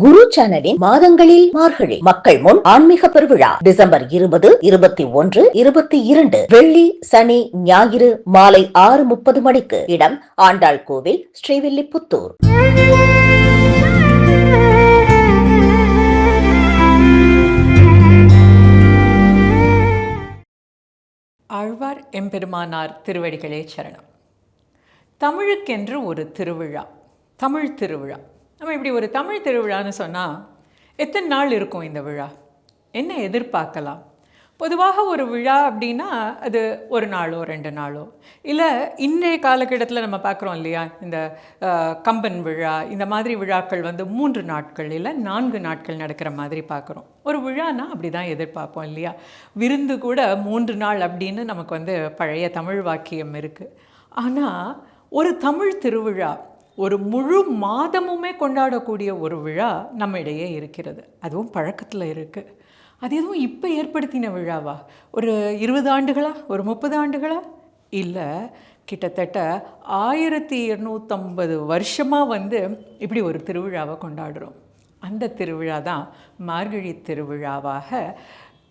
குரு சேனலின் மாதங்களில் மார்கழி மக்கள் முன் ஆன்மீக பெருவிழா டிசம்பர் இருபது இருபத்தி ஒன்று இருபத்தி இரண்டு வெள்ளி சனி ஞாயிறு மாலை ஆறு முப்பது மணிக்கு இடம் ஆண்டாள் கோவில் ஸ்ரீவில்லிபுத்தூர். ஆழ்வார் எம்பெருமானார் திருவடிகளே சரணம். தமிழுக்கென்று ஒரு திருவிழா தமிழ் திருவிழா. நம்ம இப்படி ஒரு தமிழ் திருவிழான்னு சொன்னால் எத்தனை நாள் இருக்கும் இந்த விழா? என்ன எதிர்பார்க்கலாம்? பொதுவாக ஒரு விழா அப்படின்னா அது ஒரு நாளோ ரெண்டு நாளோ? இல்லை இன்றைய காலகட்டத்தில் நம்ம பார்க்குறோம் இல்லையா இந்த கம்பன் விழா இந்த மாதிரி விழாக்கள் வந்து மூன்று நாட்கள் இல்லை நான்கு நாட்கள் நடக்கிற மாதிரி பார்க்குறோம். ஒரு விழானா அப்படி தான் எதிர்பார்ப்போம் இல்லையா? விருந்து கூட மூன்று நாள் அப்படின்னு நமக்கு வந்து பழைய தமிழ் வாக்கியம் இருக்குது ஆனால் ஒரு தமிழ் திருவிழா ஒரு முழு மாதமுமே கொண்டாடக்கூடிய ஒரு விழா நம்ம இடையே இருக்கிறது. அதுவும் பழக்கத்தில் இருக்குது அது எதுவும் இப்போ ஏற்படுத்தின விழாவா? ஒரு இருபது ஆண்டுகளா? ஒரு முப்பது ஆண்டுகளா? இல்லை. கிட்டத்தட்ட ஆயிரத்தி இருநூற்றம்பது வருஷமாக வந்து இப்படி ஒரு திருவிழாவை கொண்டாடுறோம். அந்த திருவிழா தான் மார்கழி திருவிழாவாக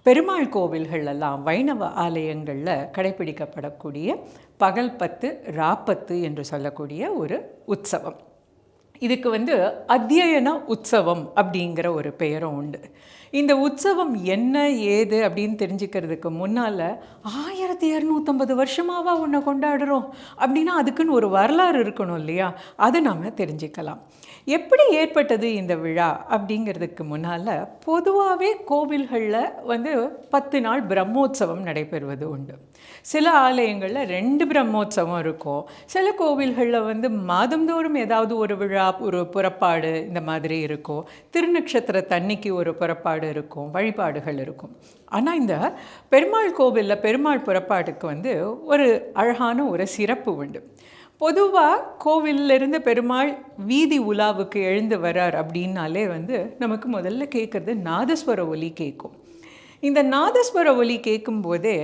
பெருமாள் கோவில்கள் எல்லாம் வைணவ ஆலயங்களில் கடைபிடிக்கப்படக்கூடிய பகல் பத்து ராப்பத்து என்று சொல்லக்கூடிய ஒரு உற்சவம். இதுக்கு வந்து அத்தியன உற்சவம் அப்படிங்கிற ஒரு பெயரும் உண்டு. இந்த உற்சவம் என்ன ஏது அப்படின்னு தெரிஞ்சுக்கிறதுக்கு முன்னால் ஆயிரத்தி இரநூத்தம்பது வருஷமாவா உன்னை கொண்டாடுறோம் அப்படின்னா அதுக்குன்னு ஒரு வரலாறு இருக்கணும் இல்லையா? அதை நாம் தெரிஞ்சுக்கலாம். எப்படி ஏற்பட்டது இந்த விழா அப்படிங்கிறதுக்கு முன்னால் பொதுவாகவே கோவில்களில் வந்து பத்து நாள் பிரம்மோற்சவம் நடைபெறுவது உண்டு. சில ஆலயங்களில் ரெண்டு பிரம்மோற்சவம் இருக்கும். சில கோவில்களில் வந்து மாதந்தோறும் ஏதாவது ஒரு விழா ஒரு புறப்பாடு இந்த மாதிரி இருக்கும். திருநக்ஷத்திர தண்ணிக்கு ஒரு புறப்பாடு இருக்கும் வழிபாடுகள் இருக்கும். ஆனால் இந்த பெருமாள் கோவிலில் பெருமாள் புறப்பாட்டுக்கு வந்து ஒரு அழகான ஒரு சிறப்பு உண்டு. பொதுவாக கோவிலிருந்து பெருமாள் வீதி உலாவுக்கு எழுந்து வரார் அப்படின்னாலே வந்து நமக்கு முதல்ல கேட்குறது நாதஸ்வர ஒலி கேட்கும் இந்த நாதஸ்வர ஒலி கேட்கும்போதே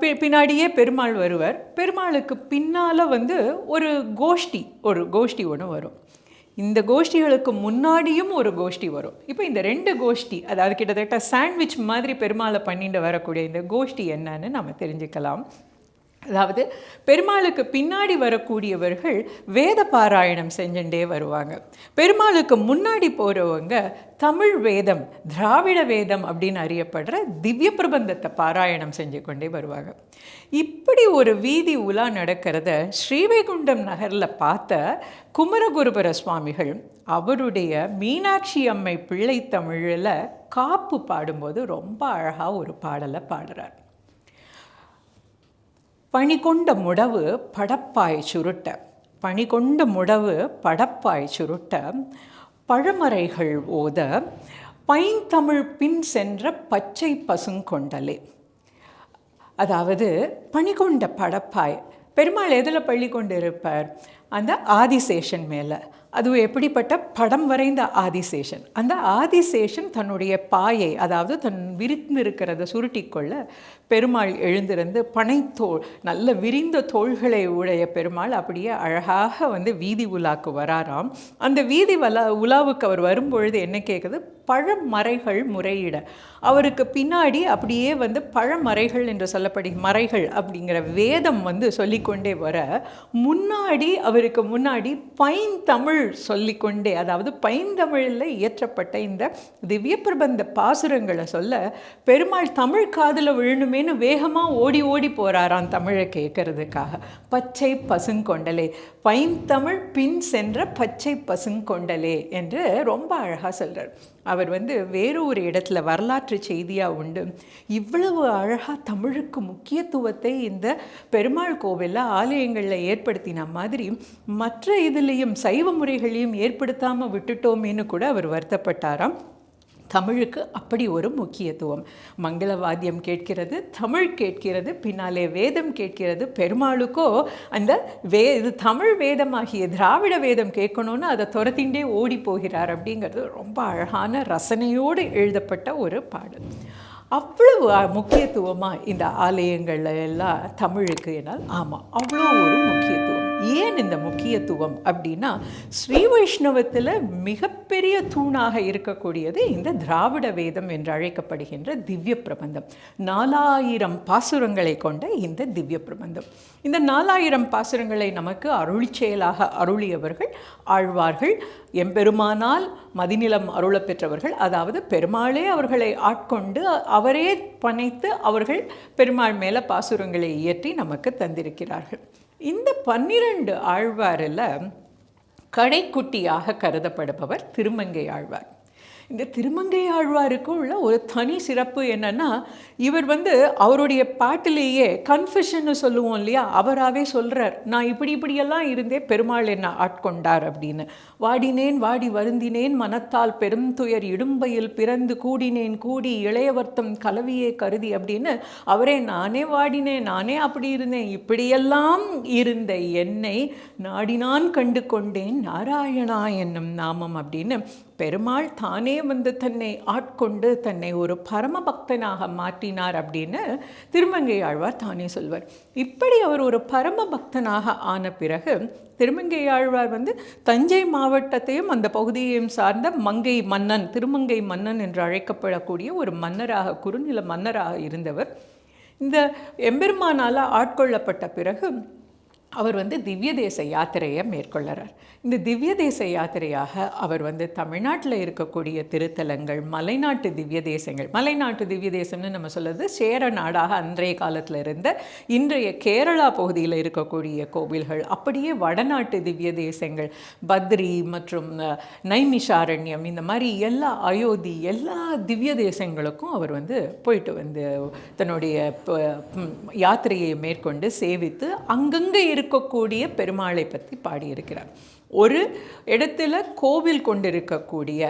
பி பின்னாடியே பெருமாள் வருவர். பெருமாளுக்கு பின்னால் வந்து ஒரு கோஷ்டி ஒரு கோஷ்டி ஒன்று வரும். இந்த கோஷ்டிகளுக்கு முன்னாடியும் ஒரு கோஷ்டி வரும். இப்போ இந்த ரெண்டு கோஷ்டி அதாவது கிட்டத்தட்ட சாண்ட்விச் மாதிரி பெருமாளை பண்ணிட்டு வரக்கூடிய இந்த கோஷ்டி என்னன்னு நம்ம தெரிஞ்சுக்கலாம். அதாவது பெருமாளுக்கு பின்னாடி வரக்கூடியவர்கள் வேத பாராயணம் செஞ்சுட்டே வருவாங்க. பெருமாளுக்கு முன்னாடி போகிறவங்க தமிழ் வேதம் திராவிட வேதம் அப்படின்னு அறியப்படுற திவ்ய பிரபந்தத்தை பாராயணம் செஞ்சு கொண்டே வருவாங்க. இப்படி ஒரு வீதி உலா நடக்கிறத ஸ்ரீவைகுண்டம் நகரில் பார்த்த குமரகுருபர சுவாமிகள் அவருடைய மீனாட்சி அம்மை பிள்ளை தமிழில் காப்பு பாடும்போது ரொம்ப அழகாக ஒரு பாடலை பாடுறார். பணிகொண்ட முடவு படப்பாய் சுருட்ட. பணிகொண்ட முடவு படப்பாய் சுருட்ட. பழமறைகள் ஓத. பைந்தமிழ் பின் சென்ற பச்சை பசுங்கொண்டலே அதாவது பணிகொண்ட படப்பாய். பெருமாள் எதில் பள்ளி கொண்டு இருப்பார் அந்த ஆதிசேஷன் மேலே. அதுவும் எப்படிப்பட்ட படம் வரைந்த ஆதிசேஷன்? அந்த ஆதிசேஷன் தன்னுடைய பாயை அதாவது தன் விரிந்திருக்கிறத சுருட்டிக்கொள்ள பெருமாள் எழுந்திருந்து பனைத்தோல் நல்ல விரிந்த தோள்களை உடைய பெருமாள் அப்படியே அழகாக வந்து வீதி உலாக்கு வராராம். அந்த வீதி வலா உலாவுக்கு அவர் வரும்பொழுது என்ன கேட்குது பழமறைகள் முறையிட. அவருக்கு பின்னாடி அப்படியே வந்து பழமறைகள் என்று சொல்லப்படி மறைகள் அப்படிங்கிற வேதம் வந்து சொல்லிக்கொண்டே வர முன்னாடி அவருக்கு முன்னாடி பைந்தமிழ் சொல்லிக்கொண்டே அதாவது பைந்தமிழில் இயற்றப்பட்ட இந்த திவ்ய பிரபந்த பாசுரங்களை சொல்ல பெருமாள் தமிழ் காதில் விழுணுமே விழணுமேனு வேகமாக ஓடி ஓடி போகிறாராம் தமிழை கேட்கறதுக்காக. பச்சை பசுங்கொண்டலே பைந்தமிழ் பின் சென்ற பச்சை பசுங்கொண்டலே என்று ரொம்ப அழகாக சொல்கிறார் அவர் வந்து வேறு ஒரு இடத்துல வரலாற்று செய்தியாக உண்டு. இவ்வளவு அழகாக தமிழுக்கு முக்கியத்துவத்தை இந்த பெருமாள் கோவிலில் ஆலயங்களில் ஏற்படுத்தின மாதிரி மற்ற இதுலேயும் சைவ முறைகளையும் ஏற்படுத்தாமல் விட்டுட்டோமேன்னு கூட அவர் வருத்தப்பட்டாராம். தமிழுக்கு அப்படி ஒரு முக்கியத்துவம். மங்களவாத்தியம் கேட்கிறது தமிழ் கேட்கிறது பின்னாலே வேதம் கேட்கிறது. பெருமாளுக்கோ அந்த வே இது தமிழ் வேதமாகிய திராவிட வேதம் கேட்கணும்னு அதை துரத்திண்டே ஓடி போகிறார் அப்படிங்கிறது ரொம்ப அழகான ரசனையோடு எழுதப்பட்ட ஒரு பாடல். அவ்வளவு முக்கியத்துவமாக இந்த ஆலயங்கள்ல எல்லாம் தமிழுக்கு என்னால் ஆமாம் அவ்வளோ ஒரு முக்கியத்துவம். ஏன் இந்த முக்கியத்துவம் அப்படின்னா ஸ்ரீ வைஷ்ணவத்தில் மிகப்பெரிய தூணாக இருக்கக்கூடியது இந்த திராவிட வேதம் என்று அழைக்கப்படுகின்ற திவ்ய பிரபந்தம். நாலாயிரம் பாசுரங்களை கொண்ட இந்த திவ்ய பிரபந்தம். இந்த நாலாயிரம் பாசுரங்களை நமக்கு அருள் செயலாக அருளியவர்கள் ஆழ்வார்கள். எம்பெருமானால் மதிநிலம் அருளப் பெற்றவர்கள். அதாவது பெருமாளே அவர்களை ஆட்கொண்டு அவரே பனைத்து அவர்கள் பெருமாள் மேலே பாசுரங்களை இயற்றி நமக்கு தந்திருக்கிறார்கள். இந்த பன்னிரண்டு ஆழ்வாரில் கடைக்குட்டியாக கருதப்படுபவர் திருமங்கை ஆழ்வார். இந்த திருமங்கை ஆழ்வாருக்கு உள்ள ஒரு தனி சிறப்பு என்னன்னா இவர் வந்து அவருடைய பாட்டிலேயே கன்ஃபெஷன்னு சொல்லுவோம் இல்லையா? அவராகவே சொல்கிறார் நான் இப்படி இப்படியெல்லாம் இருந்தே பெருமாள் என்ன ஆட்கொண்டார் அப்படின்னு. வாடினேன் வாடி வருந்தினேன் மனத்தால் பெரும் துயர் இடும்பையில் பிறந்து கூடினேன் கூடி இளையவர்த்தம் கலவியே கருதி அப்படின்னு. அவரே நானே வாடினேன் நானே அப்படி இருந்தேன் இப்படியெல்லாம் இருந்த என்னை நாடினான் கண்டு கொண்டேன் நாராயணா என்னும் நாமம் அப்படின்னு. பெருமாள் தானே வந்து தன்னை ஆட்கொண்டு தன்னை ஒரு பரம பக்தனாக மாற்றினார் அப்படின்னு திருமங்கை ஆழ்வார் தானே சொல்வார். இப்படி அவர் ஒரு பரம பக்தனாக ஆன பிறகு திருமங்கை ஆழ்வார் வந்து தஞ்சை மாவட்டத்தையும் அந்த பகுதியையும் சார்ந்த மங்கை மன்னன் திருமங்கை மன்னன் என்று அழைக்கப்படக்கூடிய ஒரு மன்னராக குறுநில மன்னராக இருந்தவர். இந்த எம்பெருமானால் ஆட்கொள்ளப்பட்ட பிறகு அவர் வந்து திவ்ய தேச யாத்திரையை மேற்கொள்கிறார். இந்த திவ்ய தேச யாத்திரையாக அவர் வந்து தமிழ்நாட்டில் இருக்கக்கூடிய திருத்தலங்கள் மலைநாட்டு திவ்ய தேசங்கள் மலைநாட்டு திவ்ய தேசம்னு நம்ம சொல்லுறது சேர நாடாக அன்றைய காலத்தில் இருந்த இன்றைய கேரளா பகுதியில் இருக்கக்கூடிய கோவில்கள் அப்படியே வடநாட்டு திவ்ய தேசங்கள் பத்ரி மற்றும் நைமிஷாரண்யம் இந்த மாதிரி எல்லா அயோத்தி எல்லா திவ்ய தேசங்களுக்கும் அவர் வந்து போயிட்டு வந்து தன்னுடைய யாத்திரையை மேற்கொண்டு சேவித்து அங்கங்கே இருக்கக்கூடிய பெருமாளை பற்றி பாடியிருக்கிறார். ஒரு இடத்துல கோவில் கொண்டிருக்கக்கூடிய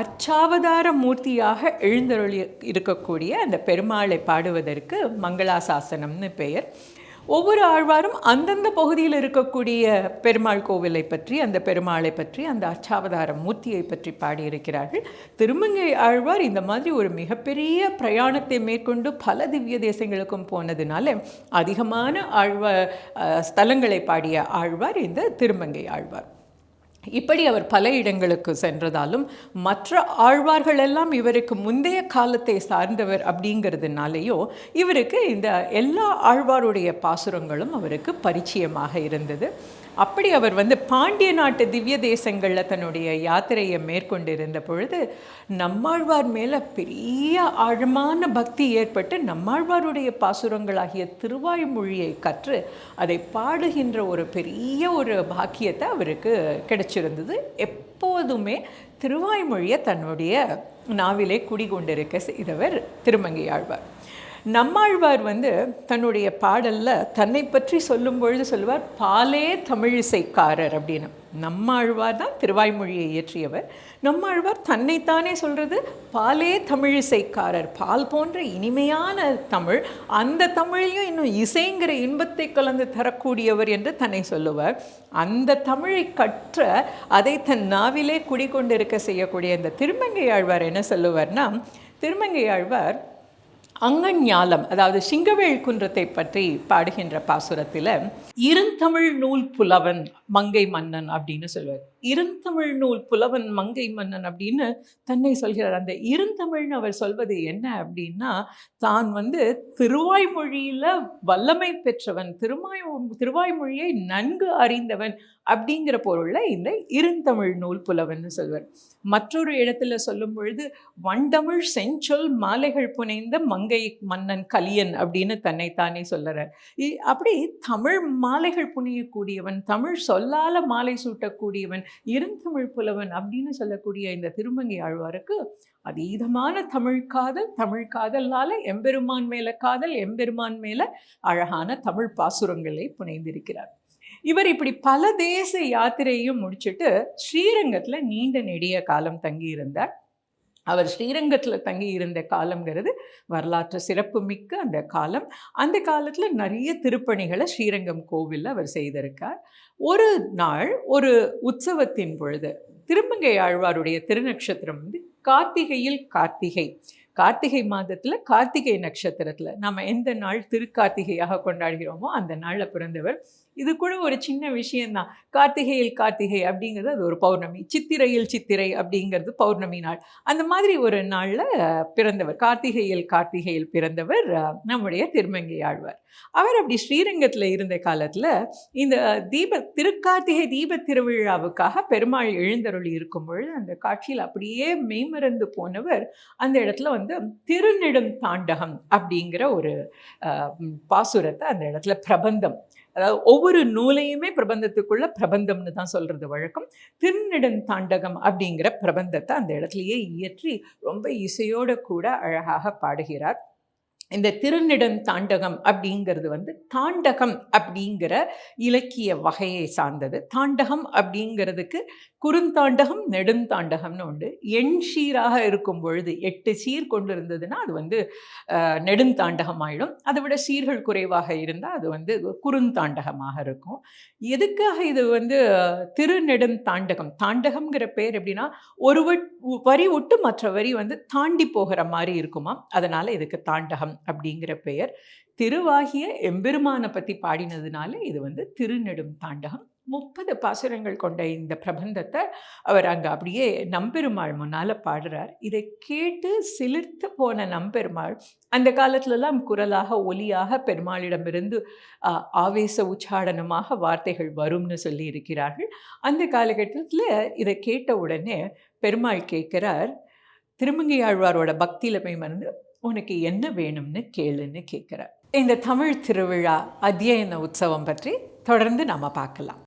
அர்ச்சாவதார மூர்த்தியாக எழுந்தருளி இருக்கக்கூடிய அந்த பெருமாளை பாடுவதற்கு மங்களாசாசனம்னு பெயர். ஒவ்வொரு ஆழ்வாரும் அந்தந்த பகுதியில் இருக்கக்கூடிய பெருமாள் கோவிலை பற்றி அந்த பெருமாளை பற்றி அந்த அச்சாவதார மூர்த்தியை பற்றி பாடியிருக்கிறார்கள். திருமங்கை ஆழ்வார் இந்த மாதிரி ஒரு மிகப்பெரிய பிரயாணத்தை மேற்கொண்டு பல திவ்ய தேசங்களுக்கும் போனதுனால அதிகமான ஆழ்வ ஸ்தலங்களை பாடிய ஆழ்வார் இந்த திருமங்கை ஆழ்வார். இப்படி அவர் பல இடங்களுக்கு சென்றதாலும் மற்ற ஆழ்வார்கள் எல்லாம் இவருக்கு முந்தைய காலத்தை சார்ந்தவர் அப்படிங்கிறதுனாலேயோ இவருக்கு இந்த எல்லா ஆழ்வாருடைய பாசுரங்களும் அவருக்கு பரிச்சயமாக இருந்தது. அப்படி அவர் வந்து பாண்டிய நாட்டு திவ்ய தேசங்களில் தன்னுடைய யாத்திரையை மேற்கொண்டிருந்த பொழுது நம்மாழ்வார் மேலே பெரிய ஆழமான பக்தி ஏற்பட்டு நம்மாழ்வாருடைய பாசுரங்களாகிய திருவாய்மொழியை கற்று அதை பாடுகின்ற ஒரு பெரிய ஒரு பாக்கியத்தை அவருக்கு கிடைச்சிருந்தது. எப்போதுமே திருவாய்மொழியை தன்னுடைய நாவிலே குடிகொண்டிருக்க செய்தவர் திருமங்கை ஆழ்வார். நம்மாழ்வார் வந்து தன்னுடைய பாடல்ல தன்னை பற்றி சொல்லும் பொழுது சொல்லுவார் பாலே தமிழிசைக்காரர் அப்படின்னு. நம்மாழ்வார் தான் திருவாய்மொழியை இயற்றியவர். நம்மாழ்வார் தன்னைத்தானே சொல்றது பாலே தமிழிசைக்காரர் பால் போன்ற இனிமையான தமிழ் அந்த தமிழையும் இன்னும் இசைங்கிற இன்பத்தை கலந்து தரக்கூடியவர் என்று தன்னை சொல்லுவார். அந்த தமிழை கற்ற அதை தன் நாவிலே குடிக்கொண்டிருக்க செய்யக்கூடிய இந்த திருமங்கை ஆழ்வார் என்ன சொல்லுவார்னா திருமங்கை ஆழ்வார் அங்கஞாலம் அதாவது சிங்கவேல் குன்றத்தை பற்றி பாடுகின்ற பாசுரத்தில் இருந்தமிழ் நூல் புலவன் மங்கை மன்னன் அப்படின்னு சொல்லுவார். இருந்தமிழ் நூல் புலவன் மங்கை மன்னன் அப்படின்னு தன்னை சொல்கிறார். அந்த இருந்தமிழ்னு அவர் சொல்வது என்ன அப்படின்னா தான் வந்து திருவாய்மொழியில் வல்லமை பெற்றவன் திருமாய் திருவாய்மொழியை நன்கு அறிந்தவன் அப்படிங்கிற பொருளில் இந்த இருந்தமிழ் நூல் புலவன்னு சொல்வார். மற்றொரு இடத்துல சொல்லும் பொழுது வண்டமிழ் செஞ்சொல் மாலைகள் புனைந்த மங்கை மன்னன் கலியன் அப்படின்னு தன்னைத்தானே சொல்லறார். இ- அப்படி தமிழ் மாலைகள் புனையக்கூடியவன் தமிழ் சொல்லால மாலை சூட்டக்கூடியவன் இருந்தமிழ் புலவன் அப்படின்னு சொல்லக்கூடிய இந்த திருமங்கை ஆழ்வாருக்கு அதீதமான தமிழ் காதல் தமிழ் காதல்னால எம்பெருமான் மேல காதல் எம்பெருமான் மேல அழகான தமிழ் பாசுரங்களை புனைந்திருக்கிறார். இவர் இப்படி பல தேச யாத்திரையும் முடிச்சுட்டு ஸ்ரீரங்கத்துல நீண்ட நெடிய காலம் தங்கி இருந்தார் அவர் ஸ்ரீரங்கத்தில் தங்கி இருந்த காலங்கிறது வரலாற்று சிறப்புமிக்க அந்த காலம். அந்த காலத்தில் நிறைய திருப்பணிகளை ஸ்ரீரங்கம் கோவிலில் அவர் செய்திருக்கார். ஒரு நாள் ஒரு உற்சவத்தின் பொழுது திருமங்கை ஆழ்வாருடைய திருநக்ஷத்திரம் வந்து கார்த்திகையில் கார்த்திகை. கார்த்திகை மாதத்தில் கார்த்திகை நட்சத்திரத்தில் நம்ம எந்த நாள் திருக்கார்த்திகையாக கொண்டாடுகிறோமோ அந்த நாளில் பிறந்தவர் இது கூட ஒரு சின்ன விஷயந்தான் கார்த்திகையில் கார்த்திகை அப்படிங்கிறது அது ஒரு பௌர்ணமி. சித்திரையில் சித்திரை அப்படிங்கிறது பௌர்ணமி நாள். அந்த மாதிரி ஒரு நாளில் பிறந்தவர் கார்த்திகையில் கார்த்திகையில் பிறந்தவர் நம்முடைய திருமங்கை ஆழ்வார். அவர் அப்படி ஸ்ரீரங்கத்தில் இருந்த காலத்தில் இந்த தீப திருக்கார்த்திகை தீப திருவிழாவுக்காக பெருமாள் எழுந்தருளி இருக்கும் பொழுது அந்த காட்சியில் அப்படியே மெய்மறந்து போனவர் அந்த இடத்துல வந்து திருநெடும் தாண்டகம் அப்படிங்கிற ஒரு அஹ், பாசுரத்தை அந்த இடத்துல பிரபந்தம் அதாவது ஒவ்வொரு நூலையுமே பிரபந்தத்துக்குள்ள பிரபந்தம்னு தான் சொல்றது வழக்கம். திருநெடன் தாண்டகம் அப்படிங்கிற பிரபந்தத்தை அந்த இடத்துலயே இயற்றி ரொம்ப இசையோடு கூட அழகாக பாடுகிறார். இந்த திருநெடும் தாண்டகம் அப்படிங்கிறது வந்து தாண்டகம் அப்படிங்கிற இலக்கிய வகையை சார்ந்தது. தாண்டகம் அப்படிங்கிறதுக்கு குறுந்தாண்டகம் நெடுந்தாண்டகம்னு உண்டு. எண் சீராக இருக்கும் பொழுது எட்டு சீர் கொண்டு இருந்ததுன்னா அது வந்து நெடுந்தாண்டகம் ஆயிடும் அதை விட சீர்கள் குறைவாக இருந்தால் அது வந்து குறுந்தாண்டகமாக இருக்கும். எதுக்காக இது வந்து அஹ், திருநெடுந்தாண்டகம் தாண்டகம்ங்கிற பேர் எப்படின்னா ஒரு வட்- வரி ஒட்டு மற்ற வரி வந்து தாண்டி போகிற மாதிரி இருக்குமா அதனால் இதுக்கு தாண்டகம் அப்படிங்கிற பெயர். திருவாகிய எம்பெருமானை பற்றி பாடினதுனால இது வந்து திருநெடும் தாண்டகம். முப்பது பாசுரங்கள் கொண்ட இந்த பிரபந்தத்தை அவர் அங்கே அப்படியே நம்பெருமாள் முன்னால் பாடுறார். இதை கேட்டு சிலிர்த்து போன நம்பெருமாள் அந்த காலத்துலலாம் குரலாக ஒலியாக பெருமாளிடமிருந்து ஆவேச உச்சாடனமாக வார்த்தைகள் வரும்னு சொல்லி இருக்கிறார்கள் அந்த காலகட்டத்தில் இதை கேட்ட உடனே பெருமாள் கேட்குறார் திருமங்கையாழ்வாரோட பக்தியில போய் மறந்து உனக்கு என்ன வேணும்னு கேளுன்னு கேட்குற இந்த தமிழ் திருவிழா அத்தியன உற்சவம் பற்றி தொடர்ந்து நாம பார்க்கலாம்.